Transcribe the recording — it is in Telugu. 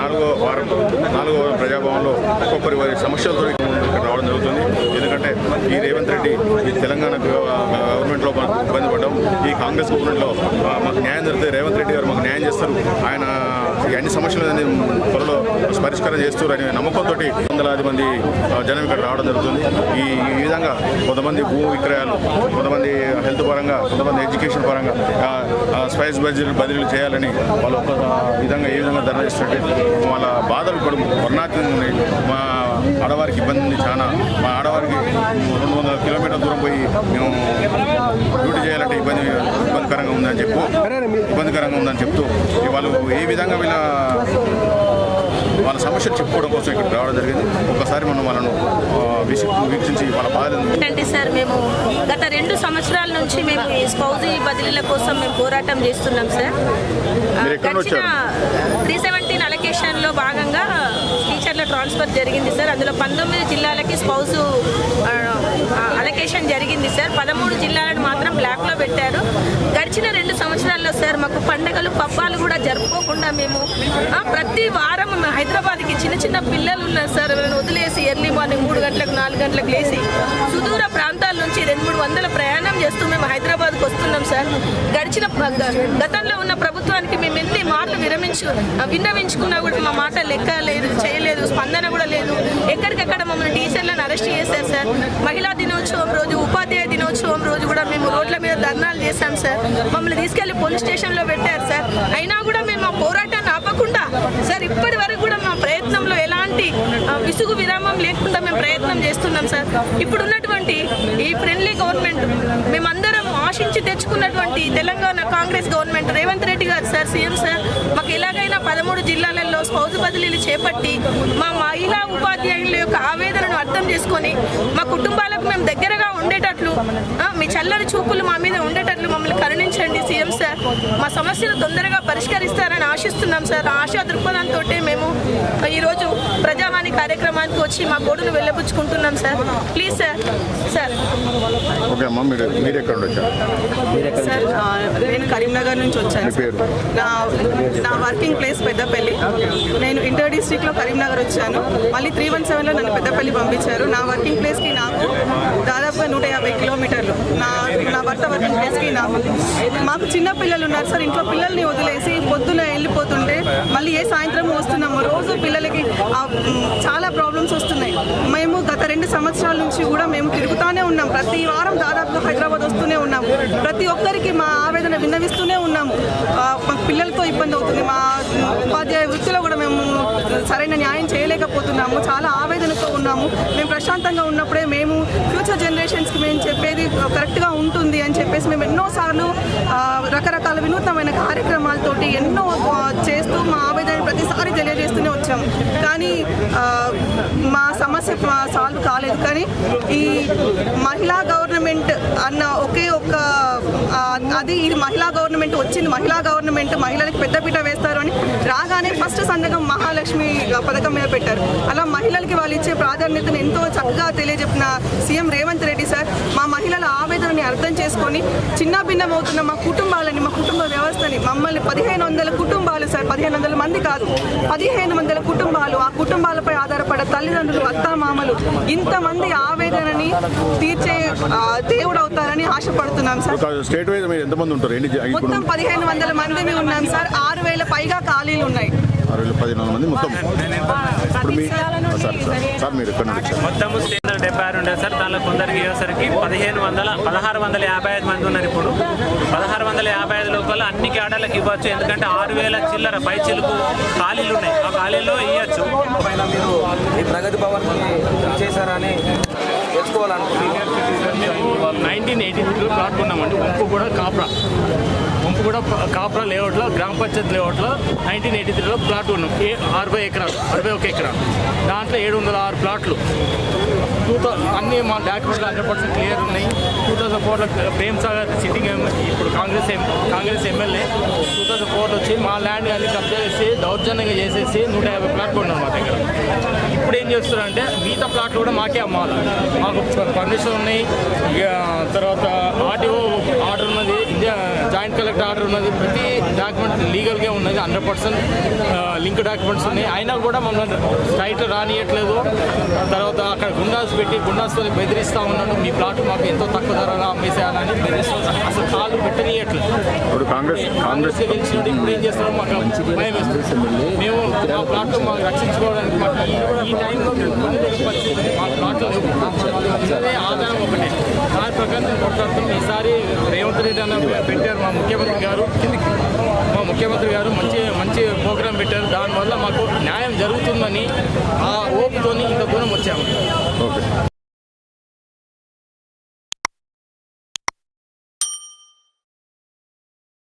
నాలుగో వారం నాలుగో వారం ప్రజాభవన్లో ఒక్కొక్కరి వారి సమస్యలతో ఇక్కడ రావడం జరుగుతుంది. ఎందుకంటే ఈ రేవంత్ రెడ్డి ఈ తెలంగాణ గవర్నమెంట్లో మనం ఇబ్బంది పడ్డాం ఈ కాంగ్రెస్ గవర్నమెంట్లో మాకు న్యాయం జరిగితే రేవంత్ రెడ్డి గారు మాకు న్యాయం చేస్తారు. ఆయన ఈ అన్ని సమస్యలు త్వరలో పరిష్కారం చేస్తారు అనే నమ్మకంతో వందలాది మంది జనం ఇక్కడ రావడం జరుగుతుంది. ఈ ఈ విధంగా కొంతమంది భూ విక్రయాలు కొంతమంది హెల్త్ పరంగా కొంతమంది ఎడ్యుకేషన్ పరంగా స్పైస్ బదిలీ బదిలీలు చేయాలని వాళ్ళు ఒక విధంగా ఏ విధంగా ధర చేస్తుంటే వాళ్ళ బాధలు ఇప్పుడు వర్ణాతీతంగా ఉన్నాయి మా ఆడవారికి ఇబ్బంది ఉంది చాలా. మా ఆడవారికి రెండు వందల కిలోమీటర్ల దూరం పోయి మేము డ్యూటీ చేయాలంటే ఇబ్బంది ఇబ్బందికరంగా ఉందని చెప్పు. ఇబ్బందికరంగా ఉందని చెప్తూ వాళ్ళు ఏ విధంగా వీళ్ళ వాళ్ళ సమస్యలు చెప్పుకోవడం కోసం ఇక్కడ రావడం జరిగింది. ఒకసారి మనం వాళ్ళను వీక్షించి వాళ్ళ బాధను ఏంటంటే సార్ మేము గత రెండు సంవత్సరాల నుంచి మేము ఈ స్పౌజీ బదిలీల కోసం మేము పోరాటం చేస్తున్నాం సార్? త్రీ సెవెంటీన్ అలొకేషన్లో భాగంగా టీచర్ల ట్రాన్స్ఫర్ జరిగింది సార్ అందులో పంతొమ్మిది జిల్లాలకి స్పౌస్ అలొకేషన్ జరిగింది సార్ పదమూడు జిల్లాలను మాత్రం బ్లాక్లో పెట్టారు. గడిచిన రెండు సంవత్సరాల్లో సార్ మాకు పండగలు పబ్బాలు కూడా జరుపుకోకుండా మేము ప్రతి వారం హైదరాబాద్కి చిన్న చిన్న పిల్లలు ఉన్నారు సార్ వదిలేసి ఎర్లీ మార్నింగ్ మూడు గంటలకు నాలుగు గంటలకు లేచి సుదూర ప్రాంతాల నుంచి రెండు మూడు వందల ప్రయాణం చేస్తూ మేము హైదరాబాద్కి వస్తున్నాం సార్ గడిచిన గతంలో ఉన్న ప్రభుత్వానికి మేము ఎన్ని మార్లు విరమించు విన్నవించుకున్నా కూడా మా మాట లెక్క లేదు చేయలేదు స్పందన కూడా లేదు. ఎక్కడికెక్కడ మమ్మల్ని టీచర్లను అరెస్ట్ చేశారు సార్. మహిళా దినోత్సవం రోజు ఉపాధ్యాయ దినోత్సవం రోజు కూడా మేము రోడ్ల మీద ధర్నాలు చేశాం సార్. మమ్మల్ని తీసుకెళ్ళి పోలీస్ స్టేషన్లో పెట్టారు సార్. అయినా కూడా మేము మా పోరాటాన్ని ఆపకుండా సార్ ఇప్పటి వరకు కూడా మా ప్రయత్నంలో ఎలాంటి ఆ, విసుగు విరామం లేకుండా మేము ప్రయత్నం చేస్తున్నాం సార్. ఇప్పుడు ఉన్నటువంటి ఈ ఫ్రెండ్లీ గవర్నమెంట్ మేమందరం ఆశించి తెచ్చుకున్నటువంటి Telangana Congress government Revanth Reddy garu sir CM sir మాకు ఎలాగైనా పదమూడు జిల్లాలలో స్పౌజు బదిలీలు చేపట్టి మా మహిళా ఉపాధ్యాయుల యొక్క ఆవేదనను అర్థం చేసుకొని మా కుటుంబాలకు మేము దగ్గరగా ఉండేటట్లు. ఆ, మీ చల్లని చూపులు మా మీద ఉండేటట్లు మమ్మల్ని కరుణించండి సీఎం సార్. మా సమస్యలు తొందరగా పరిష్కరిస్తారని ఆశిస్తున్నాం సార్. ఆశా దృక్పథంతో మేము ఈరోజు ప్రజావాణి కార్యక్రమానికి వచ్చి మా గోడును వెళ్ళబుచ్చుకుంటున్నాం sir. Please sir sir. Okay అమ్మ మీరు మీరు ఎక్కడ వచ్చారు సార్ నేను కరీంనగర్ నుంచి వచ్చాను పేరు? నా నా వర్కింగ్ ప్లేస్ పెద్దపల్లి. నేను ఇంటర్ డిస్ట్రిక్ట్లో కరీంనగర్ వచ్చాను. మళ్ళీ త్రీ వన్ సెవెన్లో నన్ను పెద్దపల్లి పంపించారు. నా వర్కింగ్ ప్లేస్కి నాకు దాదాపుగా నూట యాభై కిలోమీటర్లు. నా నా భర్త వర్కింగ్ ప్లేస్కి మాకు చిన్న పిల్లలు ఉన్నారు సార్ ఇంట్లో పిల్లల్ని వదిలేసి పొద్దున వెళ్ళిపోతుంటే మళ్ళీ ఏ సాయంత్రం వస్తున్నాము రోజు పిల్లలకి చాలా ప్రాబ్లమ్స్ వస్తున్నాయి. మేము గత రెండు సంవత్సరాల నుంచి కూడా మేము తిరుగుతూనే ఉన్నాం. ప్రతి వారం దాదాపు హైదరాబాద్ వస్తూనే ఉన్నాము ప్రతి ఒక్కరికి మా ఆవేదన విన్నవిస్తూనే ఉన్నాము మా పిల్లలతో ఇబ్బంది అవుతుంది. మా ఉపాధ్యాయ వృత్తిలో కూడా మేము సరైన న్యాయం చేయలేకపోతున్నాము. చాలా ప్రశాంతంగా ఉన్నప్పుడే మేము ఫ్యూచర్ జనరేషన్స్కి మేము చెప్పేది కరెక్ట్గా ఉంటుంది అని చెప్పేసి మేము ఎన్నోసార్లు రకరకాల వినూత్నమైన కార్యక్రమాలతోటి ఎన్నో చేస్తూ మా ఆవేదన ప్రతిసారి తెలియజేస్తూనే వచ్చాము కానీ మా సమస్య మా సాల్వ్ కాలేదు. కానీ ఈ మహిళా గవర్నమెంట్ అన్న ఒకే ఒక్క అది ఇది మహిళా గవర్నమెంట్ వచ్చింది మహిళా గవర్నమెంట్ మహిళలకు పెద్దపీట వేస్తారు అని రాగానే ఫస్ట్ సంతకం మహాలక్ష్మి పథకం మీద పెట్టారు. అలా మహిళలకి వాళ్ళు ఇచ్చే ప్రాధాన్యతను ఎంతో చక్కగా తెలియజెప్పిన సీఎం రేవంత్ రెడ్డి సార్ మా మహిళల ఆవేదనని అర్థం చేసుకొని చిన్న భిన్నమవుతున్న మా కుటుంబాలని మా కుటుంబ వ్యవస్థని మమ్మల్ని పదిహేను వందల కుటుంబాలు సార్ పదిహేను వందల మంది కాదు పదిహేను వందల కుటుంబాలు ఆ కుటుంబాలపై ఆధారపడ తల్లిదండ్రులు అత్తామామలు ఇంతమంది ఆవేదనని తీర్చే దేవుడు అవుతారని ఆశపడుతున్నాం సార్. స్టేట్ వైజ్ ఎంతమంది ఉంటారు? మొత్తం పదిహేను వందల మందిని ఉన్నాం సార్. ఆరు వేల పైగా ఖాళీలు ఉన్నాయి. ఆరు వేల పదిహేను మంది మొత్తం. ఇప్పుడు మీ సార్ సార్ సార్ మీరు ఎక్కడ నుండి వచ్చారు మొత్తం డెబ్బై ఆరు ఉండేది సార్. దానిలో కొందరికి అయ్యేసరికి పదిహేను వందల పదహారు వందల యాభై ఐదు మంది ఉన్నారు ఇప్పుడు. పదహారు వందల యాభై ఐదు లోపల అన్ని క్యాడర్లకు ఇవ్వచ్చు. ఎందుకంటే ఆరు వేల చిల్లర పై చిలుపు ఖాళీలు ఉన్నాయి. ఆ ఖాళీల్లో ఇవ్వచ్చు పైన మీరు ఈ ప్రగతి భవన్కి చేశారని తెలుసుకోవాలనుకుంటున్నాను నైన్టీన్ ఎయిటీ కొన్నామండి. వంపు కూడా కాప్రా వంపు కూడా కాపురా లేఅవుట్లో గ్రామ పంచాయత్ లేఅవుట్లో నైన్టీన్ ఎయిటీ త్రీలో ప్లాట్ ఉన్నాం. ఏ అరవై ఎకరాలు అరవై ఒక ఎకరాలు. దాంట్లో ఏడు వందల ఆరు ప్లాట్లు టూ అన్ని మా డాక్యుమెంట్లు హండ్రెడ్ పర్సెంట్ క్లియర్ ఉన్నాయి. టూ థౌసండ్ ఫోర్లో ప్రేమ్ సాగర్ సిట్టింగ్ ఇప్పుడు Congress M- Congress MLA. Two thousand ఫోర్లో వచ్చి మా ల్యాండ్ అన్ని కబ్జా చేసి దౌర్జన్యంగా చేసేసి నూట యాభై ప్లాట్ కొన్నాడు మా దగ్గర చేస్తున్నారంటే మిగతా ప్లాట్లు కూడా మాకే అమ్మాలి. మాకు పర్మిషన్ ఉన్నాయి. తర్వాత ఆర్టీఓ ఆర్డర్ ఉన్నది జాయింట్ కలెక్టర్ ఆర్డర్ ఉన్నది. ప్రతి డాక్యుమెంట్ లీగల్గా ఉన్నది హండ్రెడ్ పర్సెంట్ లింక్ డాక్యుమెంట్స్ ఉన్నాయి. అయినా కూడా మమ్మల్ని స్ట్రైట్ రానియట్లేదు. తర్వాత అక్కడ గుండాస్ పెట్టి గుండాస్తో బెదిరిస్తూ ఉన్నాడు. మీ ప్లాట్ మాకు ఎంతో తక్కువ ధరలో అమ్మేసేయాలని బెదిరిస్తూ అసలు కాళ్ళు పెట్టనీయట్లేదు. ఇప్పుడు కాంగ్రెస్ కాంగ్రెస్ గెలిచినట్టు ఇప్పుడు ఏం చేస్తున్నాం మాకు భయం మేము మా ప్లాట్ మాకు రక్షించుకోవడానికి మాకు ఈ- ఈ ఆధారం ఒకటే. దాని ప్రకారం నేను ఈసారి రేవంత్ రెడ్డి అన్న పెట్టారు మా ముఖ్యమంత్రి గారు. మా ముఖ్యమంత్రి గారు మంచి మంచి ప్రోగ్రాం పెట్టారు. దానివల్ల మాకు న్యాయం జరుగుతుందని ఆ ఓపుతోని ఇంత దూరం వచ్చాము. ఓకే.